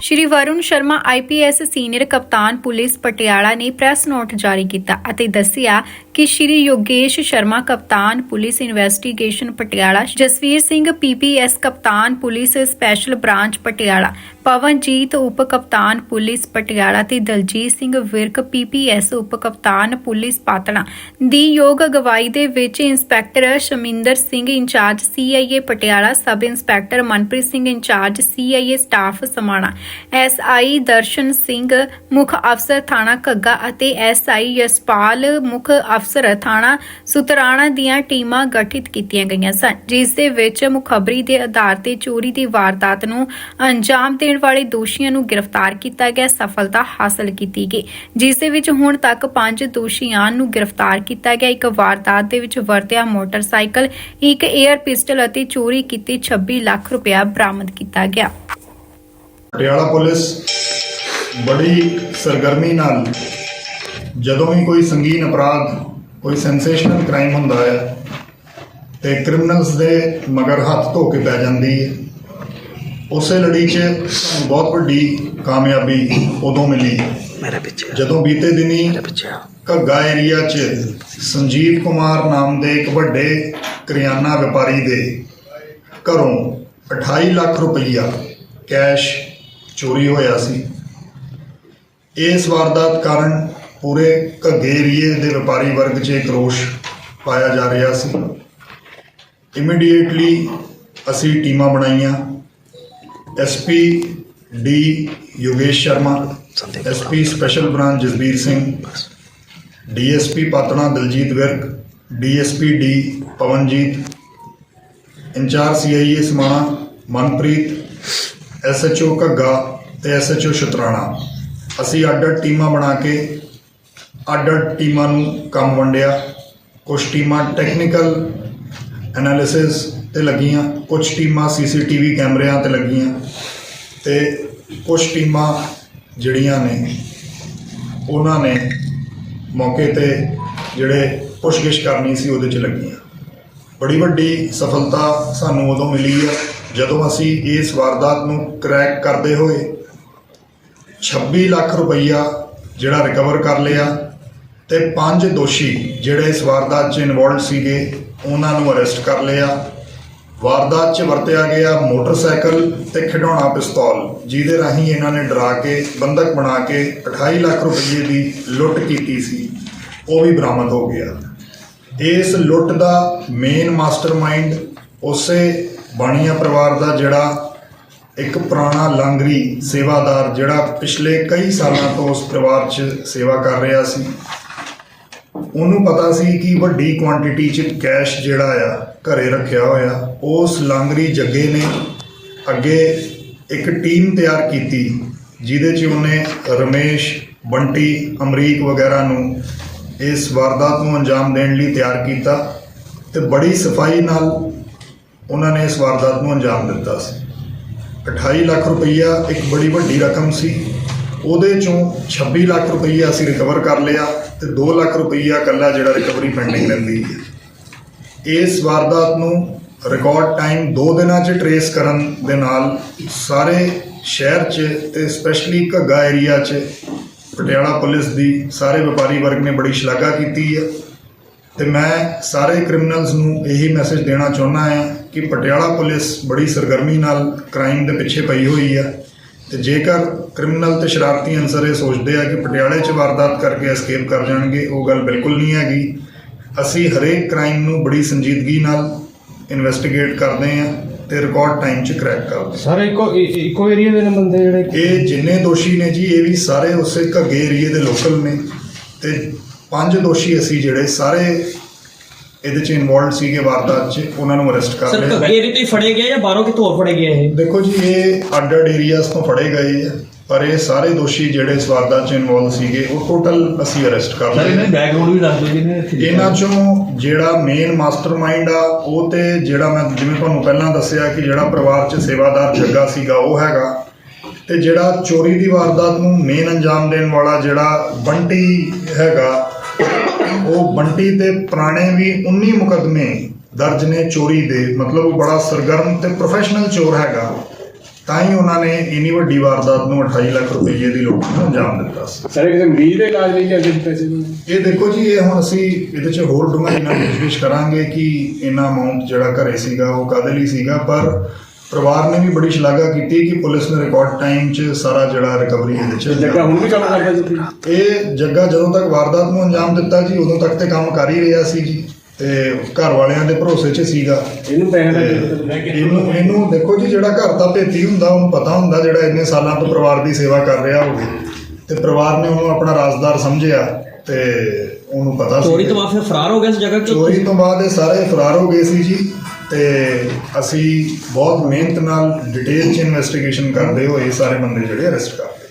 ਸ਼੍ਰੀ Varun Sharma IPS senior ਕਪਤਾਨ police Patiala ਨੇ press note ਜਾਰੀ ਕੀਤਾ ਅਤੇ ਦੱਸਿਆ ਕਿ ਸ਼੍ਰੀ ਯੋਗੇਸ਼ ਸ਼ਰਮਾ, ਕਪਤਾਨ police investigation Patiala, Jasvir Singh PPS ਕਪਤਾਨ police special branch Patiala, Pawanjit ਉਪ ਕਪਤਾਨ ਪੁਲਿਸ ਪਟਿਆਲਾ ਤੇ ਦਲਜੀਤ ਸਿੰਘ ਵਿਰਕ ਪੀਪੀਐਸ ਉਪ ਕਪਤਾਨ ਪੁਲਿਸ ਪਾਤਣਾ। ਦੀ ਯੋਗ ਅਗਵਾਈ ਦੇ ਵਿੱਚ inspector Shaminder Singh incharge CIA Patiala, sub inspector Manpreet Singh incharge CIA staff Samana. SI Darshan Singh, ਮੁੱਖ ਅਫਸਰ ਥਾਣਾ ਘੱਗਾ ਅਤੇ ਐਸਆਈ ਯਸਪਾਲ ਮੁੱਖ ਅਫਸਰ ਥਾਣਾ ਸੁਤਰਾਣਾ ਦੀਆਂ ਟੀਮਾਂ ਗਠਿਤ ਕੀਤੀਆਂ ਗਈਆਂ ਸਨ, ਜਿਸ ਦੇ ਵਿੱਚ ਮੁਖਬਰੀ ਦੇ ਆਧਾਰ ਤੇ ਚੋਰੀ ਦੀ ਵਾਰਦਾਤ ਨੂੰ ਅੰਜਾਮ ਦੇਣ ਵਾਲੇ ਦੋਸ਼ੀਆਂ ਨੂੰ ਗ੍ਰਿਫਤਾਰ ਕੀਤਾ ਗਿਆ, ਸਫਲਤਾ ਹਾਸਲ ਕੀਤੀ ਗਈ, ਜਿਸ ਦੇ ਵਿੱਚ ਹੁਣ ਤੱਕ ਪੰਜ ਦੋਸ਼ੀਆਂ ਨੂੰ ਗ੍ਰਿਫਤਾਰ ਕੀਤਾ ਗਿਆ। ਇੱਕ ਵਾਰਦਾਤ ਦੇ ਵਿੱਚ ਵਰਤਿਆ ਮੋਟਰਸਾਈਕਲ, ਇੱਕ 에ਅਰ ਪਿਸਟਲ ਅਤੇ ਚੋਰੀ ਕੀਤੀ 26 ਲੱਖ ਰੁਪਇਆ ਬਰਾਮਦ ਕੀਤਾ ਗਿਆ। ਪਟਿਆਲਾ ਪੁਲਿਸ ਬੜੀ ਸਰਗਰਮੀ ਨਾਲ ਜਦੋਂ ਵੀ ਕੋਈ ਸੰਗੀਨ ਅਪਰਾਧ ਕੋਈ ਸੈਂਸੇਸ਼ਨਲ ਕ੍ਰਾਈਮ ਹੁੰਦਾ ਹੈ ਤੇ ਕ੍ਰਿਮੀਨਲਸ ਦੇ ਮਗਰ ਹੱਥ ਧੋ ਕੇ ਪੈ ਜਾਂਦੀ ਹੈ। ਉਸੇ ਲੜੀ 'ਚ ਸਾਨੂੰ ਬਹੁਤ ਵੱਡੀ ਕਾਮਯਾਬੀ ਉਦੋਂ ਮਿਲੀ। ਮੇਰੇ ਪਿੱਛੇ ਜਦੋਂ ਬੀਤੇ ਦਿਨੀ। ਘੱਗਾ ਏਰੀਆ 'ਚ ਸੰਜੀਵ ਕੁਮਾਰ ਨਾਮ ਦੇ ਇੱਕ ਵੱਡੇ ਕਰਿਆਨਾ ਵਪਾਰੀ ਦੇ ਘਰੋਂ 28 ਲੱਖ ਰੁਪਈਆ ਕੈਸ਼ ਚੋਰੀ ਹੋਇਆ ਸੀ। ਇਸ ਵਾਰਦਾਤ ਕਾਰਨ ਪੂਰੇ ਘੱਗੇ ਏਰੀਏ ਦੇ ਵਪਾਰੀ ਵਰਗ 'ਚ ਇੱਕ ਰੋਸ਼ ਪਾਇਆ ਜਾ ਰਿਹਾ ਸੀ। ਇਮੀਡੀਏਟਲੀ ਅਸੀਂ ਟੀਮਾਂ ਬਣਾਈਆਂ। SP D Yogesh Sharma Sandeep SP special branch Jasbir Singh DSP Patran Daljit Virk DSP D Pawanjit, incharge CIA Samana Manpreet SHO Ghagga ਤੇ ਐਸਐਚਓ ਸ਼ਤਰਾਣਾ। ਅਸੀਂ ਅੱਡ-ਅੱਡ ਟੀਮਾਂ ਬਣਾ ਕੇ ਅੱਡ-ਅੱਡ ਟੀਮਾਂ ਨੂੰ ਕੰਮ ਵੰਡਿਆ। ਕੁਝ ਟੀਮਾਂ ਟੈਕਨੀਕਲ ਐਨਾਲਿਸਿਸ ਤੇ ਲੱਗੀਆਂ ਕੁਝ ਟੀਮਾਂ ਸੀਸੀਟੀਵੀ ਕੈਮਰਿਆਂ ਤੇ ਲੱਗੀਆਂ ਤੇ ਕੁਝ ਟੀਮਾਂ ਜਿਹੜੀਆਂ ਨੇ, ਉਹਨਾਂ ਨੇ ਮੌਕੇ ਤੇ ਜਿਹੜੇ ਪੁੱਛਗਿੱਛ ਕਰਨੀ ਸੀ ਉਹਦੇ 'ਚ ਲੱਗੀਆਂ। ਬੜੀ ਵੱਡੀ ਸਫਲਤਾ ਸਾਨੂੰ ਉਦੋਂ ਮਿਲੀ ਆ, ਜਦੋਂ ਅਸੀਂ ਇਸ ਵਾਰਦਾਤ ਨੂੰ ਕ੍ਰੈਕ ਕਰਦੇ ਹੋਏ 26 ਲੱਖ ਰੁਪਈਆ ਜਿਹੜਾ ਰਿਕਵਰ ਕਰ ਲਿਆ ਤੇ ਪੰਜ ਦੋਸ਼ੀ ਜਿਹੜੇ ਇਸ ਵਾਰਦਾਤ 'ਚ ਇਨਵੋਲਡ ਸੀਗੇ, ਉਹਨਾਂ ਨੂੰ ਅਰੈਸਟ ਕਰ ਲਿਆ। ਵਾਰਦਾਤ 'ਚ ਵਰਤਿਆ ਗਿਆ ਮੋਟਰਸਾਈਕਲ ਤੇ ਖਿਡੌਣਾ ਪਿਸਤੌਲ, ਜਿਹਦੇ ਰਾਹੀਂ ਇਹਨਾਂ ਨੇ ਡਰਾ ਕੇ ਬੰਦਕ ਬਣਾ ਕੇ 28 ਲੱਖ ਰੁਪਏ ਦੀ ਲੁੱਟ ਕੀਤੀ ਸੀ। ਉਹ ਵੀ ਬਰਾਮਦ ਹੋ ਗਿਆ। ਇਸ ਲੁੱਟ ਦਾ ਮੇਨ ਮਾਸਟਰਮਾਈਂਡ ਉਸੇ ਬਾਣੀਆ ਪਰਿਵਾਰ ਦਾ ਜਿਹੜਾ ਇੱਕ ਪੁਰਾਣਾ ਲਾਂਗਰੀ ਸੇਵਾਦਾਰ ਜਿਹੜਾ ਪਿਛਲੇ ਕਈ ਸਾਲਾਂ ਤੋਂ ਉਸ ਪਰਿਵਾਰ 'ਚ ਸੇਵਾ ਕਰ ਰਿਹਾ ਸੀ। ਉਹਨੂੰ ਪਤਾ ਸੀ ਕਿ ਵੱਡੀ ਕੁਆਂਟੀਟੀ 'ਚ ਕੈਸ਼ ਜਿਹੜਾ ਆ, ਘਰੇ ਰੱਖਿਆ ਹੋਇਆ। ਉਸ ਲਾਂਗਰੀ ਜੱਗੇ ਨੇ ਅੱਗੇ ਇੱਕ ਟੀਮ ਤਿਆਰ ਕੀਤੀ, ਜਿਹਦੇ 'ਚ ਉਹਨੇ ਰਮੇਸ਼, ਬੰਟੀ, ਅਮਰੀਕ ਵਗੈਰਾ ਨੂੰ ਇਸ ਵਾਰਦਾਤ ਨੂੰ ਅੰਜਾਮ ਦੇਣ ਲਈ ਤਿਆਰ ਕੀਤਾ ਤੇ ਬੜੀ ਸਫ਼ਾਈ ਨਾਲ ਉਹਨਾਂ ਨੇ ਇਸ ਵਾਰਦਾਤ ਨੂੰ ਅੰਜਾਮ ਦਿੱਤਾ ਸੀ। 28 ਲੱਖ ਰੁਪਈਆ ਇੱਕ ਬੜੀ ਵੱਡੀ ਰਕਮ ਸੀ। ਉਹਦੇ ਚੋਂ 26 ਲੱਖ ਰੁਪਈਆ ਅਸੀਂ ਰਿਕਵਰ ਕਰ ਲਿਆ ਤੇ 2 ਲੱਖ ਰੁਪਈਆ ਕੱਲਾ ਜਿਹੜਾ ਰਿਕਵਰੀ ਪੈਂਡਿੰਗ ਰਹਿੰਦੀ ਹੈ। ਇਸ ਵਾਰਦਾਤ ਨੂੰ ਰਿਕਾਰਡ ਟਾਈਮ 2 ਦਿਨਾਂ 'ਚ ਟਰੇਸ ਕਰਨ ਦੇ ਨਾਲ ਸਾਰੇ ਸ਼ਹਿਰ 'ਚ ਤੇ ਸਪੈਸ਼ਲੀ ਘੱਗਾ ਏਰੀਆ 'ਚ, ਪਟਿਆਲਾ ਪੁਲਿਸ ਦੀ ਸਾਰੇ ਵਪਾਰੀ ਵਰਗ ਨੇ ਬੜੀ ਸ਼ਲਾਘਾ ਕੀਤੀ ਹੈ। ਤੇ ਮੈਂ ਸਾਰੇ ਕ੍ਰਿਮੀਨਲਸ ਨੂੰ ਇਹੀ ਮੈਸੇਜ ਦੇਣਾ ਚਾਹੁੰਦਾ ਹਾਂ ਕਿ ਪਟਿਆਲਾ ਪੁਲਿਸ ਬੜੀ ਸਰਗਰਮੀ ਨਾਲ ਕ੍ਰਾਈਮ ਦੇ ਪਿੱਛੇ ਪਈ ਹੋਈ ਹੈ ਤੇ ਜੇਕਰ ਕ੍ਰਿਮੀਨਲ ਤੇ ਸ਼ਰਾਰਤੀ ਅਨਸਰ ਇਹ ਸੋਚਦੇ ਆ ਕਿ ਪਟਿਆਲੇ 'ਚ ਵਾਰਦਾਤ ਕਰਕੇ ਐਸਕੇਪ ਕਰ ਜਾਣਗੇ ਉਹ ਗੱਲ ਬਿਲਕੁਲ ਨਹੀਂ ਹੈਗੀ। ਅਸੀਂ ਹਰੇਕ ਕ੍ਰਾਈਮ ਨੂੰ ਬੜੀ ਸੰਜੀਦਗੀ ਨਾਲ ਇਨਵੈਸਟੀਗੇਟ ਕਰਦੇ ਹਾਂ ਤੇ ਰਿਕਾਰਡ ਟਾਈਮ 'ਚ ਕਰੈਕ ਕਰਦੇ ਸਾਰੇ ਇੱਕੋ ਇੱਕੋ ਏਰੀਆ ਦੇ ਨੇ ਬੰਦੇ ਜਿਹੜੇ ਇਹ ਜਿੰਨੇ ਦੋਸ਼ੀ ਨੇ ਜੀ ਇਹ ਵੀ ਸਾਰੇ ਉਸੇ ਘੱਗੇ ਏਰੀਏ ਦੇ ਲੋਕਲ ਨੇ ਤੇ ਪੰਜ ਦੋਸ਼ੀ ਅਸੀਂ ਜਿਹੜੇ ਸਾਰੇ ਇਹਦੇ ਚ ਇਨਵੋਲਡ ਸੀਗੇ ਵਾਰਦਾਤ ਚ ਉਹਨਾਂ ਨੂੰ ਅਰੈਸਟ ਕਰ ਸਰ ਲਿਆ। ਘੱਗੇ ਤੋਂ ਹੀ ਫੜੇ ਗਏ ਜਾਂ ਬਾਹਰੋਂ ਕਿਤੋਂ ਹੋਰ ਫੜੇ ਗਏ ਇਹ? ਦੇਖੋ ਜੀ ਇਹ ਅੱਡ ਅੱਡ ਏਰੀਆਜ਼ ਤੋਂ ਫੜੇ ਗਏ ਆ ਪਰ ਇਹ ਸਾਰੇ ਦੋਸ਼ੀ ਜਿਹੜੇ ਇਸ ਵਾਰਦਾਤ ਚ ਇਨਵੋਲਡ ਸੀਗੇ ਉਹ ਟੋਟਲ ਅਸੀਂ ਅਰੈਸਟ ਕਰ ਸਰ ਲਏ ਇਹਨਾਂ ਨੇ। ਬੈਕਗ੍ਰਾਉਂਡ ਵੀ ਦੱਸ ਦਿਓ ਇੱਥੇ ਇਹਨਾਂ ਚੋਂ ਜਿਹੜਾ ਮੇਨ ਮਾਸਟਰਮਾਈਂਡ ਆ ਉਹ ਤੇ ਜਿਹੜਾ ਮੈਂ ਜਿਵੇਂ ਤੁਹਾਨੂੰ ਪਹਿਲਾਂ ਦੱਸਿਆ ਕਿ ਜਿਹੜਾ ਪਰਿਵਾਰ 'ਚ ਸੇਵਾਦਾਰ ਜੱਗਾ ਸੀਗਾ ਉਹ ਹੈਗਾ। ਤੇ ਜਿਹੜਾ ਚੋਰੀ ਦੀ ਵਾਰਦਾਤ ਨੂੰ ਮੇਨ ਅੰਜਾਮ ਦੇਣ ਵਾਲਾ ਜਿਹੜਾ ਬੰਟੀ ਹੈਗਾ ਉਹ ਬੰਟੀ ਤੇ ਪੁਰਾਣੇ ਵੀ 19 ਮੁਕੱਦਮੇ ਦਰਜ ਨੇ ਚੋਰੀ ਦੇ ਮਤਲਬ ਉਹ ਬੜਾ ਸਰਗਰਮ ਤੇ ਪ੍ਰੋਫੈਸ਼ਨਲ ਚੋਰ ਹੈਗਾ। ਤਾਂ ਹੀ ਉਹਨਾਂ ਨੇ ਇੰਨੀ ਵੱਡੀ ਵਾਰਦਾਤ ਨੂੰ 28 ਲੱਖ ਰੁਪਏ ਦੀ ਲੁੱਟ ਨੂੰ ਅੰਜਾਮ ਦਿੱਤਾ ਸੀ। ਸਾਰੇ ਕਿਸੇ ਮਰੀਜ਼ ਦੇ ਇਲਾਜ ਲਈ ਸੀ ਪੈਸੇ ਨੂੰ ਇਹ ਦੇਖੋ ਜੀ ਇਹ ਹੁਣ ਅਸੀਂ ਇਹਦੇ 'ਚ ਹੋਰ ਡੂੰਘਾਈ ਨਾਲ ਪੁੱਛਗਿੱਛ ਕਰਾਂਗੇ ਕਿ ਇਹਨਾਂ ਅਮਾਉਂਟ ਜਿਹੜਾ ਘਰੇ ਸੀਗਾ ਉਹ ਕਾਹਦੇ ਲਈ ਸੀਗਾ ਪਰ ਪਰਿਵਾਰ ਨੇ ਵੀ ਬੜੀ ਸ਼ਲਾਘਾ ਕੀਤੀ ਕਿ ਪੁਲਿਸ ਨੇ ਰਿਕਾਰਡ ਟਾਈਮ 'ਚ ਸਾਰਾ ਜਿਹੜਾ ਰਿਕਵਰੀ ਇਹਦੇ 'ਚ ਜੱਗਾ ਹੁਣ ਵੀ ਕੰਮ ਕਰਦਾ ਜੀ ਇਹ ਜੱਗਾ ਜਦੋਂ ਤੱਕ ਵਾਰਦਾਤ ਨੂੰ ਅੰਜਾਮ ਦਿੱਤਾ ਜੀ ਉਦੋਂ ਤੱਕ ਤੇ ਕੰਮ ਕਰ ਹੀ ਰਿਹਾ ਸੀ ਜੀ। ਤੇ ਘਰ ਵਾਲਿਆਂ ਦੇ ਭਰੋਸੇ 'ਚ ਸੀਗਾ। ਇਹਨੂੰ ਪੈਸੇ ਦਾ ਇਹਨੂੰ ਇਹਨੂੰ ਦੇਖੋ ਜੀ ਜਿਹੜਾ ਘਰ ਦਾ ਭੇਤੀ ਹੁੰਦਾ ਉਹਨੂੰ ਪਤਾ ਹੁੰਦਾ ਜਿਹੜਾ ਇੰਨੇ ਸਾਲਾਂ ਤੋਂ ਪਰਿਵਾਰ ਦੀ ਸੇਵਾ ਕਰ ਰਿਹਾ ਹੋਵੇ। ਤੇ ਪਰਿਵਾਰ ਨੇ ਉਹਨੂੰ ਆਪਣਾ ਰਾਜ਼ਦਾਰ ਸਮਝਿਆ ਤੇ ਉਹਨੂੰ ਪਤਾ ਸੀ ਚੋਰੀ ਤੋਂ ਬਾਅਦ ਫਿਰ ਫਰਾਰ ਹੋ ਗਿਆ ਇਸ ਜਗ੍ਹਾ ਚੋਰੀ ਤੋਂ ਬਾਅਦ ਇਹ ਸਾਰੇ ਫਰਾਰ ਹੋ ਗਏ ਸੀ ਜੀ। ਤੇ ਅਸੀਂ ਬਹੁਤ ਮਿਹਨਤ ਨਾਲ ਡਿਟੇਲ ਚ ਇਨਵੈਸਟੀਗੇਸ਼ਨ ਕਰਦੇ ਹੋਏ ਸਾਰੇ ਬੰਦੇ ਜਿਹੜੇ ਅਰੈਸਟ ਕਰਦੇ